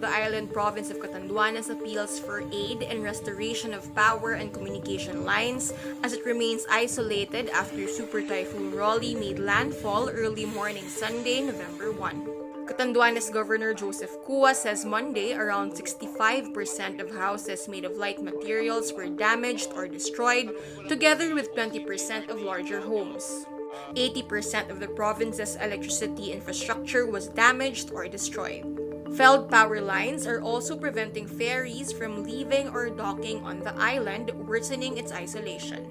the island province of Catanduanes appeals for aid and restoration of power and communication lines as it remains isolated after Super Typhoon Raleigh made landfall early morning Sunday, November 1. Catanduanes Governor Joseph Cua says Monday around 65% of houses made of light materials were damaged or destroyed, together with 20% of larger homes. 80% of the province's electricity infrastructure was damaged or destroyed. Felled power lines are also preventing ferries from leaving or docking on the island, worsening its isolation.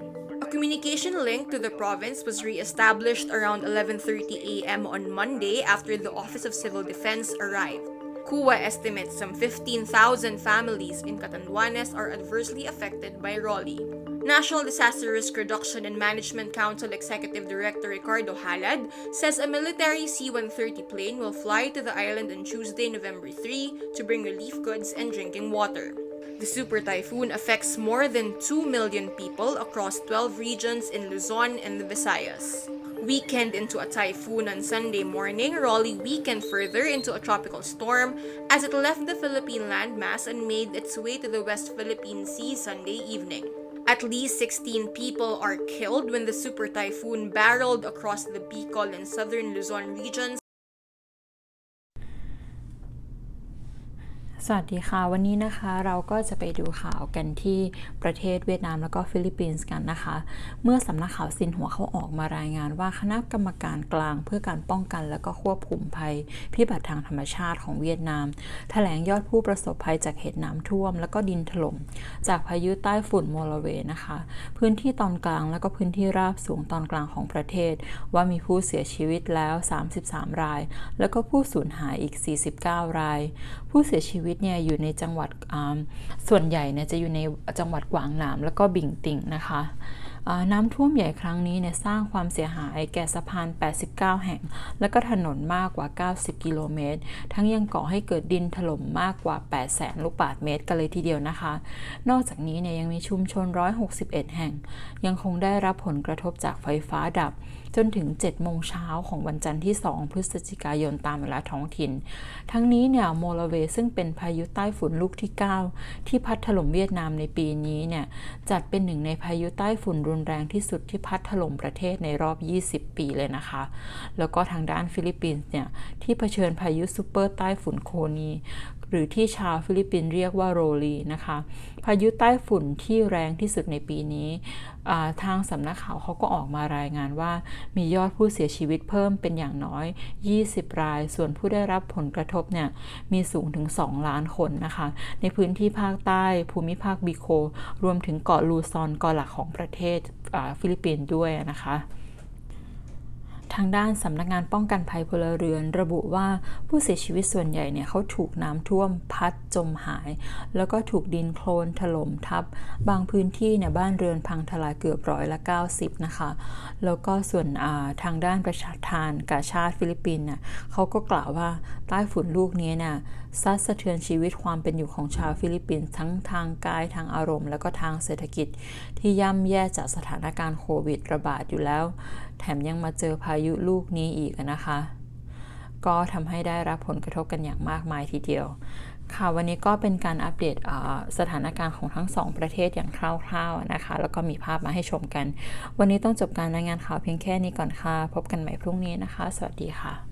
A communication link to the province was re-established around 11:30 a.m. on Monday after the Office of Civil Defense arrived. CUA estimates some 15,000 families in Catanduanes are adversely affected by Raleigh. National Disaster Risk Reduction and Management Council Executive Director Ricardo Halad says a military C-130 plane will fly to the island on Tuesday, November 3 to bring relief goods and drinking water. The super typhoon affects more than 2 million people across 12 regions in Luzon and the Visayas. Weakened into a typhoon on Sunday morning, Raleigh weakened further into a tropical storm as it left the Philippine landmass and made its way to the West Philippine Sea Sunday evening. At least 16 people are killed when the super typhoon barreled across the Bicol and southern Luzon regions สวัสดีค่ะ วันนี้นะคะเราก็จะไปดูข่าวกันที่ประเทศเวียดนามแล้วก็ฟิลิปปินส์กันนะคะ เมื่อสำนักข่าวซินหัวเขาออกมารายงานว่าคณะกรรมการกลางเพื่อการป้องกันและก็ควบคุมภัย พิบัติทางธรรมชาติของเวียดนามแถลงยอดผู้ประสบภัยจากเหตุน้ำท่วม และก็ดินถล่มจากพายุใต้ฝุ่นโมลเวนะคะ พื้นที่ตอนกลางและก็พื้นที่ราบสูงตอนกลางของประเทศ ว่ามีผู้เสียชีวิตแล้ว 33 ราย แล้วก็ผู้สูญหายอีก 49 ราย ผู้เสียชีวิตเนี่ยอยู่ในจังหวัดส่วนใหญ่เนี่ยจะอยู่ในจังหวัดกวางหนามแล้วก็บิ่งติ่งนะคะ น้ำท่วมใหญ่ครั้งนี้เนี่ยสร้างความเสียหายแก่สะพาน 89 แห่ง และก็ถนนมากกว่า 90 กิโลเมตร ทั้งยังก่อให้เกิดดินถล่มมากกว่า 8 แสนลูกบาศก์เมตรกันเลยทีเดียวนะคะ นอกจากนี้เนี่ยยังมีชุมชน 161 แห่ง ยังคงได้รับผลกระทบจากไฟฟ้าดับ จนถึง 7 โมงเช้าของวันจันทร์ที่ 2 พฤศจิกายนตามเวลาท้องถิ่น ทั้งนี้เนี่ยโมลาเวซึ่งเป็นพายุใต้ฝุ่นลูกที่ 9 ที่พัดถล่มเวียดนามในปีนี้เนี่ยจัดเป็นหนึ่งในพายุใต้ฝุ่นรุนแรงที่สุดที่พัดถล่มประเทศในรอบ 20 ปีเลยนะคะ แล้วก็ทางด้านฟิลิปปินส์เนี่ยที่เผชิญพายุซูเปอร์ใต้ฝุ่นโคนี หรือที่ชาวฟิลิปปินส์เรียกว่าโรลีนะคะ พายุใต้ฝุ่นที่แรงที่สุดในปีนี้ ทางสำนักข่าวเขาก็ออกมารายงานว่ามียอดผู้เสียชีวิตเพิ่มเป็นอย่างน้อย 20 ราย ส่วนผู้ได้รับผลกระทบเนี่ยมีสูงถึง 2 ล้านคนนะคะ ในพื้นที่ภาคใต้ภูมิภาคบิโค รวมถึงเกาะลูซอนเกาะหลักของประเทศฟิลิปปินส์ด้วยนะคะางด้านสำนักงานป้องกันภัยพลเรือน ระบุว่าผู้เสียชีวิตส่วนใหญ่เนี่ยเขาถูกน้ำท่วมพัดจมหาย แล้วก็ถูกดินโคลนถล่มทับ บางพื้นที่เนี่ยบ้านเรือนพังทลายเกือบร้อยละ 90 นะคะ แล้วก็ส่วนทางด้านประชาทานกาชาติฟิลิปปินส์เนี่ยเขาก็กล่าวว่าใต้ฝุ่นลูกนี้เนี่ยซัดสะเทือนชีวิตความเป็นอยู่ของชาวฟิลิปปินส์ทั้งทางกายทางอารมณ์ แล้วก็ทางเศรษฐกิจ ที่ย่ำแย่จากสถานการณ์โควิดระบาดอยู่แล้ว แถมยังมาเจอพายุลูกนี้อีกนะคะ ก็ทำให้ได้รับผลกระทบกันอย่างมากมายทีเดียวค่ะวันนี้ก็เป็นการอัปเดตสถานการณ์ของทั้งสองประเทศอย่างคร่าวๆนะคะ แล้วก็มีภาพมาให้ชมกัน วันนี้ต้องจบการรายงานข่าวเพียงแค่นี้ก่อนค่ะ พบกันใหม่พรุ่งนี้นะคะ สวัสดีค่ะ